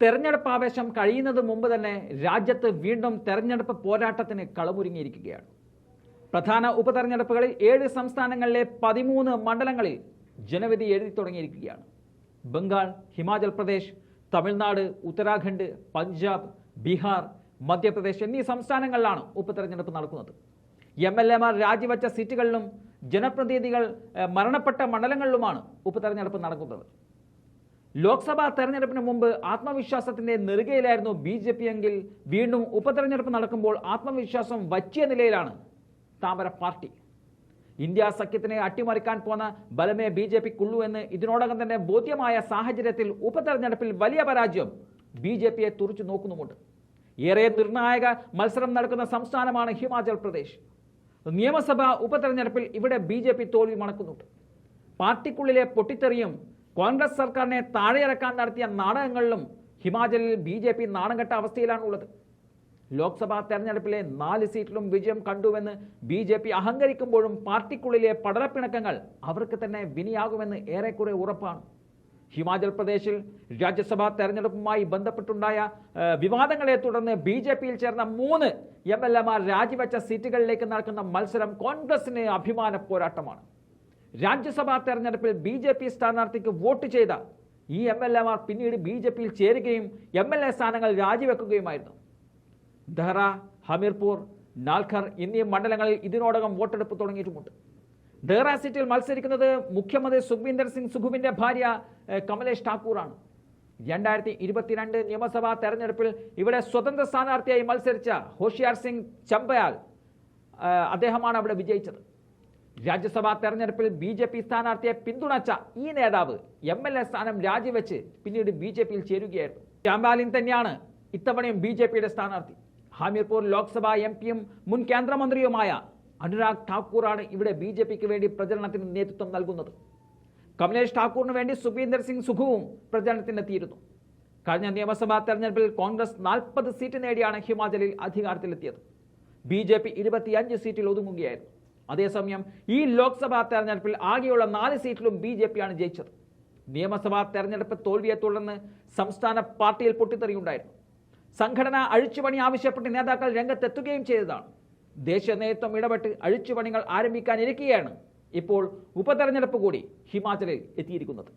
തെരഞ്ഞെടുപ്പ് ആവേശം കഴിയുന്നത് മുമ്പ് തന്നെ രാജ്യത്ത് വീണ്ടും തെരഞ്ഞെടുപ്പ് പോരാട്ടത്തിന് കളമൊരുങ്ങിയിരിക്കുകയാണ്. പ്രധാന ഉപതെരഞ്ഞെടുപ്പുകളിൽ ഏഴ് സംസ്ഥാനങ്ങളിലെ പതിമൂന്ന് മണ്ഡലങ്ങളിൽ ജനവിധി എഴുതി തുടങ്ങിയിരിക്കുകയാണ്. ബംഗാൾ ഹിമാചൽ പ്രദേശ് തമിഴ്നാട് ഉത്തരാഖണ്ഡ് പഞ്ചാബ് ബീഹാർ മധ്യപ്രദേശ് എന്നീ സംസ്ഥാനങ്ങളിലാണ് ഉപതെരഞ്ഞെടുപ്പ് നടക്കുന്നത്. എം എൽ രാജിവെച്ച സീറ്റുകളിലും ജനപ്രതിനിധികൾ മരണപ്പെട്ട മണ്ഡലങ്ങളിലുമാണ് ഉപതെരഞ്ഞെടുപ്പ് നടക്കുന്നത്. ലോക്സഭാ തെരഞ്ഞെടുപ്പിന് മുമ്പ് ആത്മവിശ്വാസത്തിന്റെ നെറുകയിലായിരുന്നു ബി ജെ പി എങ്കിൽ വീണ്ടും ഉപതെരഞ്ഞെടുപ്പ് നടക്കുമ്പോൾ ആത്മവിശ്വാസം വച്ചിയ നിലയിലാണ് താമര പാർട്ടി. ഇന്ത്യ സഖ്യത്തിനെ അട്ടിമറിക്കാൻ പോന്ന ബലമേ ബി ജെ പിക്കുള്ളൂ എന്ന് ഇതിനോടകം തന്നെ ബോധ്യമായ സാഹചര്യത്തിൽ ഉപതെരഞ്ഞെടുപ്പിൽ വലിയ പരാജയം ബി ജെ പിയെ തുറച്ചു നോക്കുന്നുമുണ്ട്. ഏറെ നിർണായക മത്സരം നടക്കുന്ന സംസ്ഥാനമാണ് ഹിമാചൽ പ്രദേശ്. നിയമസഭാ ഉപതെരഞ്ഞെടുപ്പിൽ ഇവിടെ ബി ജെ പി തോൽവി മണക്കുന്നുണ്ട്. പാർട്ടിക്കുള്ളിലെ പൊട്ടിത്തെറിയും കോൺഗ്രസ് സർക്കാരിനെ താഴെയിറക്കാൻ നടത്തിയ നാടകങ്ങളിലും ഹിമാചലിൽ ബി ജെ പി നാണംകെട്ട അവസ്ഥയിലാണുള്ളത്. ലോക്സഭാ തെരഞ്ഞെടുപ്പിലെ നാല് സീറ്റിലും വിജയം കണ്ടുവെന്ന് ബി ജെ പി അഹങ്കരിക്കുമ്പോഴും പാർട്ടിക്കുള്ളിലെ പടലപ്പിണക്കങ്ങൾ അവർക്ക് തന്നെ വിനിയാകുമെന്ന് ഏറെക്കുറെ ഉറപ്പാണ്. ഹിമാചൽ പ്രദേശിൽ രാജ്യസഭാ തെരഞ്ഞെടുപ്പുമായി ബന്ധപ്പെട്ടുണ്ടായ വിവാദങ്ങളെ തുടർന്ന് ബി ജെ പിയിൽ ചേർന്ന മൂന്ന് എം എൽ എമാർ രാജിവെച്ച സീറ്റുകളിലേക്ക് നടക്കുന്ന മത്സരം കോൺഗ്രസിന് അഭിമാന പോരാട്ടമാണ്. രാജ്യസഭാ തെരഞ്ഞെടുപ്പിൽ ബി ജെ പി സ്ഥാനാർത്ഥിക്ക് വോട്ട് ചെയ്ത ഈ എം എൽ എമാർ പിന്നീട് ബി ജെ പിയിൽ ചേരുകയും എം എൽ എ സ്ഥാനങ്ങൾ രാജിവെക്കുകയുമായിരുന്നു. ദഹ്റ ഹമീർപൂർ നാൽഖർ എന്നീ മണ്ഡലങ്ങളിൽ ഇതിനോടകം വോട്ടെടുപ്പ് തുടങ്ങിയിട്ടുമുണ്ട്. ദഹ്റ സീറ്റിൽ മത്സരിക്കുന്നത് മുഖ്യമന്ത്രി സുഖ്വീന്ദർ സിംഗ് സുഖുവിന്റെ ഭാര്യ കമലേഷ് ഠാക്കൂറാണ്. രണ്ടായിരത്തി ഇരുപത്തിരണ്ട് നിയമസഭാ തെരഞ്ഞെടുപ്പിൽ ഇവിടെ സ്വതന്ത്ര സ്ഥാനാർത്ഥിയായി മത്സരിച്ച ഹോഷിയാർ സിംഗ് ചമ്പയാൽ അദ്ദേഹമാണ് അവിടെ വിജയിച്ചത്. രാജ്യസഭാ തെരഞ്ഞെടുപ്പിൽ ബി ജെ പി സ്ഥാനാർത്ഥിയെ പിന്തുണച്ച ഈ നേതാവ് എം എൽ എ സ്ഥാനം രാജിവെച്ച് പിന്നീട് ബി ജെ പിയിൽ ചേരുകയായിരുന്നു. ശ്യാംബാലിൻ തന്നെയാണ് ഇത്തവണയും ബി ജെ പിയുടെ സ്ഥാനാർത്ഥി. ഹാമിർപൂർ ലോക്സഭാ എം പിയും മുൻ കേന്ദ്രമന്ത്രിയുമായ അനുരാഗ് ഠാക്കൂറാണ് ഇവിടെ ബി ജെ പിക്ക് വേണ്ടി പ്രചരണത്തിന് നേതൃത്വം നൽകുന്നത്. കമലേഷ് ഠാക്കൂറിന് വേണ്ടി സുഖീന്ദർ സിംഗ് സുഖുവും പ്രചരണത്തിനെത്തിയിരുന്നു. കഴിഞ്ഞ നിയമസഭാ തെരഞ്ഞെടുപ്പിൽ കോൺഗ്രസ് നാൽപ്പത് സീറ്റ് നേടിയാണ് ഹിമാചലിൽ അധികാരത്തിലെത്തിയത്. ബി ജെ പി ഇരുപത്തിയഞ്ച് സീറ്റിൽ ഒതുങ്ങുകയായിരുന്നു. അതേസമയം ഈ ലോക്സഭാ തെരഞ്ഞെടുപ്പിൽ ആകെയുള്ള നാല് സീറ്റിലും ബി ജെ പിയാണ് ജയിച്ചത്. നിയമസഭാ തെരഞ്ഞെടുപ്പ് തോൽവിയെ തുടർന്ന് സംസ്ഥാന പാർട്ടിയിൽ പൊട്ടിത്തെറിയുണ്ടായിരുന്നു. സംഘടന അഴിച്ചുപണി ആവശ്യപ്പെട്ട് നേതാക്കൾ രംഗത്തെത്തുകയും ചെയ്തതാണ്. ദേശീയ നേതൃത്വം ഇടപെട്ട് അഴിച്ചുപണികൾ ആരംഭിക്കാനിരിക്കുകയാണ് ഇപ്പോൾ ഉപതെരഞ്ഞെടുപ്പ് കൂടി ഹിമാചലിൽ എത്തിയിരിക്കുന്നത്.